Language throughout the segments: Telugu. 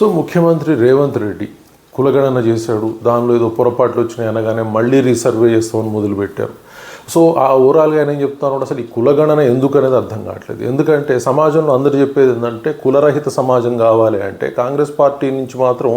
సో ముఖ్యమంత్రి రేవంత్ రెడ్డి కులగణన చేశాడు దానిలో ఏదో పొరపాట్లు వచ్చినాయి అనగానే మళ్ళీ రీసర్వే చేస్తామని మొదలుపెట్టారు. సో ఆ ఓవరాల్గా ఆయన ఏం చెప్తాను అసలు ఈ కులగణన ఎందుకు అనేది అర్థం కావట్లేదు. ఎందుకంటే సమాజంలో అందరు చెప్పేది ఏంటంటే కులరహిత సమాజం కావాలి అంటే కాంగ్రెస్ పార్టీ నుంచి మాత్రం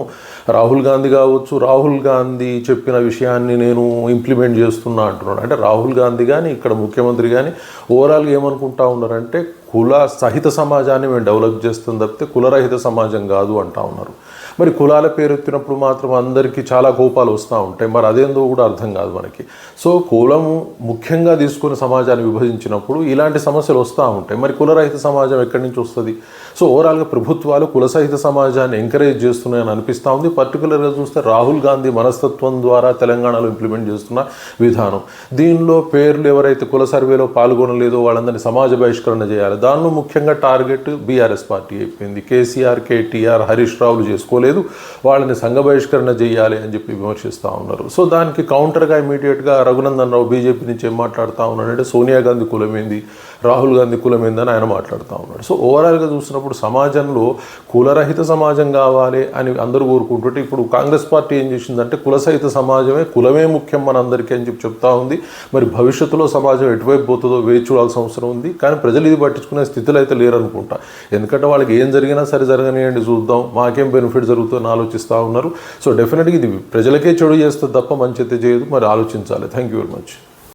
రాహుల్ గాంధీ కావచ్చు రాహుల్ గాంధీ చెప్పిన విషయాన్ని నేను ఇంప్లిమెంట్ చేస్తున్నా అంటున్నాను అంటే రాహుల్ గాంధీ కానీ ఇక్కడ ముఖ్యమంత్రి కానీ ఓవరాల్గా ఏమనుకుంటా ఉన్నారంటే కుల సహిత సమాజాన్ని మేము డెవలప్ చేస్తుంది తప్పితే కులరహిత సమాజం కాదు అంటా ఉన్నారు. మరి కులాల పేరు ఎత్తినప్పుడు మాత్రం అందరికీ చాలా కోపాలు వస్తూ ఉంటాయి. మరి అదేందో కూడా అర్థం కాదు మనకి. సో కులము ముఖ్యంగా తీసుకుని సమాజాన్ని విభజించినప్పుడు ఇలాంటి సమస్యలు వస్తూ ఉంటాయి. మరి కులరహిత సమాజం ఎక్కడి నుంచి వస్తుంది? సో ఓవరాల్గా ప్రభుత్వాలు కులసహిత సమాజాన్ని ఎంకరేజ్ చేస్తున్నాయని అనిపిస్తూ ఉంది. పర్టికులర్గా చూస్తే రాహుల్ గాంధీ మనస్తత్వం ద్వారా తెలంగాణలో ఇంప్లిమెంట్ చేస్తున్న విధానం. దీనిలో పేర్లు ఎవరైతే కుల సర్వేలో పాల్గొనలేదో వాళ్ళందరినీ సమాజ బహిష్కరణ చేయాలి. దానిలో ముఖ్యంగా టార్గెట్ బీఆర్ఎస్ పార్టీ అయిపోయింది. కేసీఆర్ కేటీఆర్ హరీష్ రావులు చేసుకోలేదు. వాళ్ళని సంఘ బహిష్కరణ చేయాలి అని చెప్పి విమర్శిస్తూ ఉన్నారు. సో దానికి కౌంటర్గా ఇమీడియట్గా రఘునందన్ రావు బీజేపీ నుంచి ఏం మాట్లాడుతూ ఉన్నాడంటే సోనియా గాంధీ కులమేంది? రాహుల్ గాంధీ కులం ఏందని ఆయన మాట్లాడుతూ ఉన్నాడు. సో ఓవరాల్గా చూసినప్పుడు సమాజంలో కులరహిత సమాజం కావాలి అని అందరూ కోరుకుంటుంటే ఇప్పుడు కాంగ్రెస్ పార్టీ ఏం చేసిందంటే కులసహిత సమాజమే కులమే ముఖ్యం మన అందరికీ అని చెప్పి చెప్తా ఉంది. మరి భవిష్యత్తులో సమాజం ఎటువైపు పోతుందో వేచి చూడాల్సిన అవసరం ఉంది. కానీ ప్రజలు ఇది పట్టించుకునే స్థితిలో అయితే లేరనుకుంటా. ఎందుకంటే వాళ్ళకి ఏం జరిగినా సరే జరగనియండి చూద్దాం. మాకేం బెనిఫిట్ జరుగుతుందని ఆలోచిస్తూ ఉన్నారు. సో డెఫినెట్గా ఇది ప్రజలకే చెడు చేస్తుంది తప్ప మంచి అయితే చేయదు. మరి ఆలోచించాలి. Thank you very much.